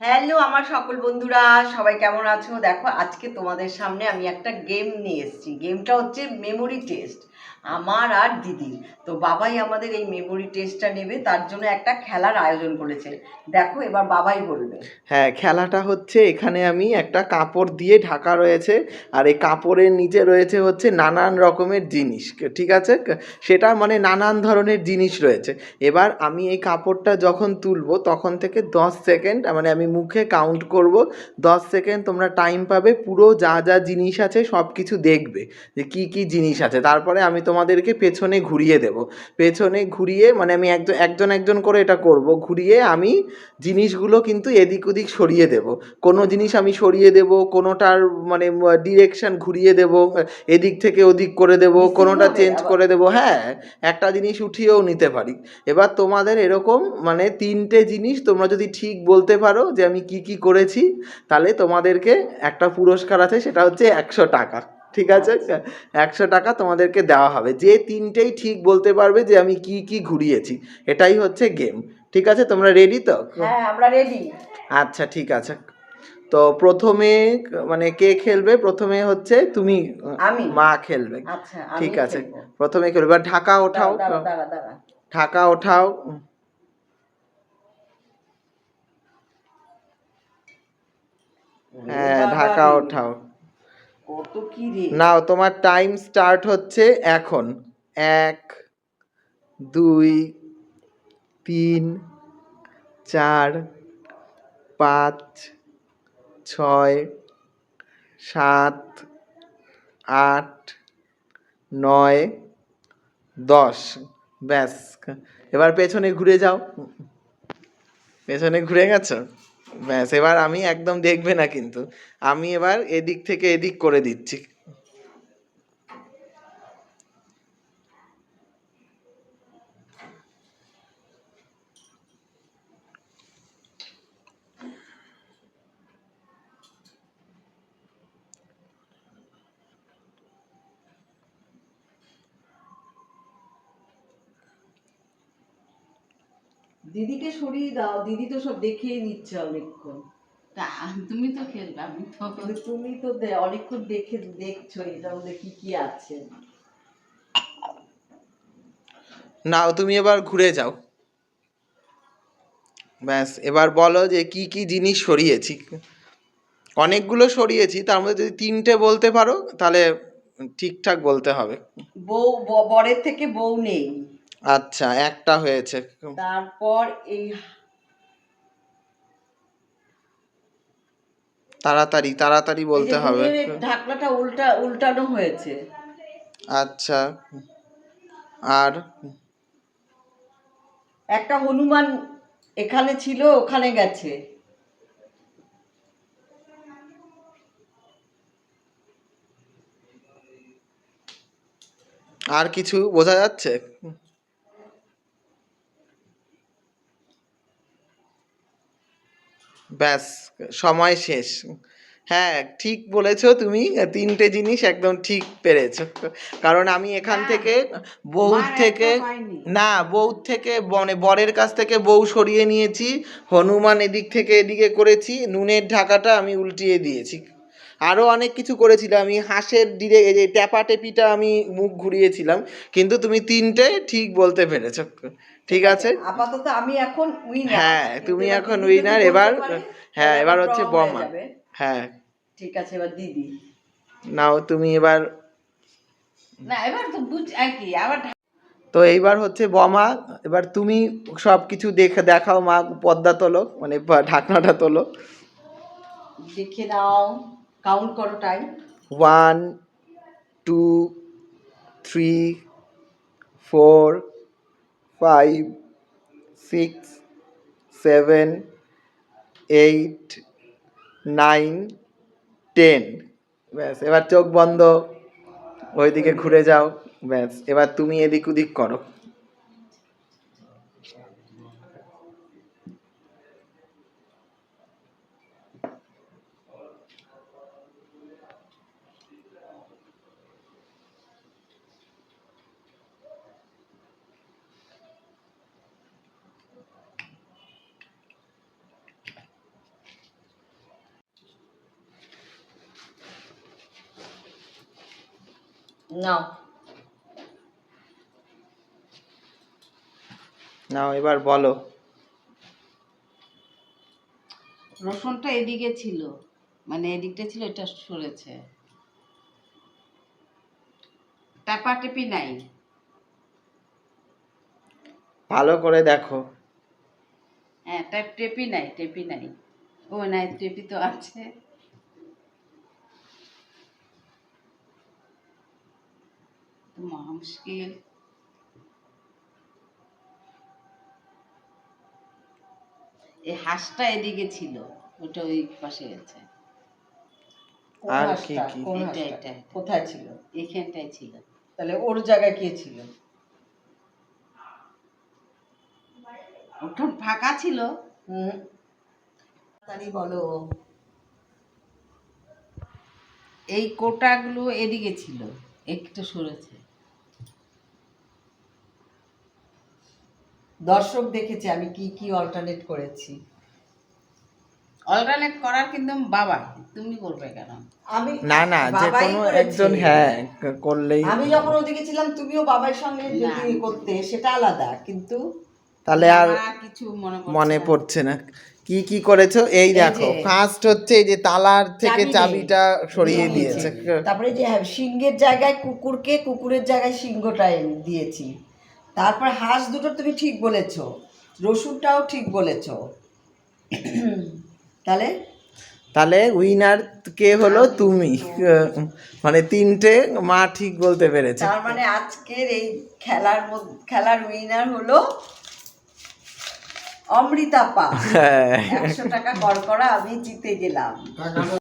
Hello আমার সকল বন্ধুরা, সবাই কেমন আছো? দেখো, আজকে তোমাদের সামনে আমি একটা গেম নিয়ে এসেছি। গেমটা হচ্ছে মেমোরি টেস্ট আমার আর দিদির তো বাবাই আমাদের এই মেমোরি টেস্টটা নেবে, তার জন্য একটা খেলার আয়োজন করেছে। দেখো, এবার বাবাই বলবে। হ্যাঁ খেলাটা হচ্ছে এখানে আমি একটা কাপড় দিয়ে ঢাকা রয়েছে, আর এই কাপড়ের নিচে রয়েছে হচ্ছে নানান রকমের জিনিস ঠিক আছে? সেটা মানে নানান ধরনের জিনিস রয়েছে। এবার আমি এই কাপড়টা যখন তুলবো, তখন থেকে দশ সেকেন্ড মানে আমি মুখে কাউন্ট করব, দশ সেকেন্ড তোমরা টাইম পাবে, পুরো যা যা জিনিস আছে সব কিছু দেখবে, যে কি কি জিনিস আছে। তারপরে আমি তোমাদেরকে পেছনে ঘুরিয়ে দেব। পেছনে ঘুরিয়ে মানে আমি একজন একজন একজন করে এটা করব। ঘুরিয়ে আমি জিনিসগুলো কিন্তু এদিক ওদিক সরিয়ে দেব। কোনো জিনিস আমি সরিয়ে দেব কোনোটার মানে ডিরেকশন ঘুরিয়ে দেব এদিক থেকে ওদিক করে দেব কোনোটা চেঞ্জ করে দেব হ্যাঁ একটা জিনিস উঠিয়েও নিতে পারি। এবার তোমাদের এরকম মানে তিনটে জিনিস তোমরা যদি ঠিক বলতে পারো যে আমি কি কি করেছি তাহলে তোমাদেরকে একটা পুরস্কার আছে সেটা হচ্ছে একশো টাকা। ঠিক আছে? একশো টাকা তোমাদেরকে দেওয়া হবে। যে তিনটেই ঠিক বলতে পারবে যে আমি কি কি ঘুরিয়েছি। এটাই হচ্ছে গেম ঠিক আছে? তোমরা রেডি তো? হ্যাঁ আমরা রেডি আচ্ছা ঠিক আছে। তো প্রথমে মানে কে খেলবে? প্রথমে হচ্ছে তুমি মা খেলবে। আচ্ছা ঠিক আছে। প্রথমে খেলবে। ঢাকা ওঠাও। ঢাকা ওঠাও। হ্যাঁ ঢাকা ওঠাও। নাও, তোমার টাইম স্টার্ট হচ্ছে এখন। এক, দুই, তিন, চার, পাঁচ, ছয়, সাত, আট, নয়, দশ। ব্যাস, এবার পেছনে ঘুরে যাও। পেছনে ঘুরে গেছো? ব্যাস এবার আমি একদম দেখবে না কিন্তু। আমি এবার এদিক থেকে এদিক করে দিচ্ছি। দিদিকে সরিয়ে দাও দিদি তো সব দেখিয়ে নিচ্ছে অনেকক্ষণ। তুমি তো খেলবে আমি তো তুমি তো অনেকক্ষণ দেখে দেখছ এটার মধ্যে কি কি আছে। নাও তুমি এবার ঘুরে যাও। ব্যাস এবার বলো যে কি কি জিনিস সরিয়েছি। অনেকগুলো সরিয়েছি তার মধ্যে যদি তিনটে বলতে পারো তাহলে ঠিকঠাক বলতে হবে। বউ বরের থেকে বউ নেই। আচ্ছা একটা হয়েছে। তারপর এই তাড়াতাড়ি তাড়াতাড়ি বলতে হবে ঢাকনাটা উল্টা উল্টানো হয়েছে। আচ্ছা। আর? একটা হনুমান এখানে ছিল ওখানে গেছে। আর কিছু বোঝা যাচ্ছে? ব্যাস সময় শেষ। হ্যাঁ ঠিক বলেছ তুমি তিনটে জিনিস একদম ঠিক পেরেছ। কারণ আমি এখান হ্যাঁ। থেকে বউর থেকে না বউর থেকে মানে বরের কাছ থেকে বউ সরিয়ে নিয়েছি হনুমান এদিক থেকে এদিকে করেছি নুনের ঢাকাটা আমি উল্টিয়ে দিয়েছি। আরও অনেক কিছু করেছিলাম আমি হাঁসের ডিরে এই যে ট্যাপা টেপিটা আমি মুখ ঘুরিয়েছিলাম কিন্তু তুমি তিনটে ঠিক বলতে পেরেছ। ঠিক আছে? আপাতত আমি এখন উইনার হ্যাঁ তুমি এখন উইনার এবার হ্যাঁ এবার হচ্ছে বমা হ্যাঁ ঠিক আছে এবার দিদি। নাও তুমি এবার না এবার তো বুঝ কি আবার তো এইবার হচ্ছে বমা এবার তুমি সব কিছু দেখে দেখাও মা পদ্মা তোলো মানে ঢাকনাটা তোলো। দেখে নাও কাউন্ট করো time one two three four five six seven eight nine ten ব্যাস, এবার চোখ বন্ধ, ওইদিকে ঘুরে যাও। ব্যাস, এবার তুমি এদিক ওদিক করো। নাও। নাও এবার বলো। রসুনটা এদিকে ছিল। মানে এদিকটা ছিল এটা সরেছে। টাপা টেপি নাই। ভালো করে দেখো। হ্যাঁ টেপি নাই টেপি নাই। ও নাই টেপি তো আছে। তো মহা মুশকিল এই হাঁসটা এদিকে ছিল ওটা ওই পাশে গেছে। আর কি কি? এটা, এটা। কোথায় ছিল? এখানটায় ছিল। তাহলে ওর জায়গায় কে ছিল? ওটা ফাঁকা ছিল। হুম। তাড়াতাড়ি বলো। এই কোটাগুলো এদিকে ছিল একটু সরেছে। দর্শক দেখেছে আমি কি কি অল্টারনেট করেছি। অল্টারনেট করার কিন্তু বাবা তুমি করবে কেন? আমি না না যে কোনো একজন হ্যাঁ করলেই আমি যখন ওদিকে ছিলাম তুমিও বাবার সঙ্গে যদি করতে সেটা আলাদা কিন্তু তাহলে আর কিছু মনে পড়ছে না। কি কি করেছ? এই দেখো ফার্স্ট হচ্ছে এই যে তালার থেকে চাবিটা সরিয়ে দিয়েছে। তারপরে যে হ্যাঁ, সিংহের জায়গায় কুকুরকে কুকুরের জায়গায় সিংহটা দিয়েছি। তারপর হাঁস দুটো তুমি ঠিক বলেছ রসুনটাও ঠিক বলেছ। তাহলে? তাহলে উইনার কে হলো তুমি। মানে তিনটে মা ঠিক বলতে পেরেছে। তার মানে আজকের এই খেলার মধ্যে খেলার উইনার হলো অমৃতা পা হ্যাঁ। একশো টাকা কর করা আমি জিতে গেলাম।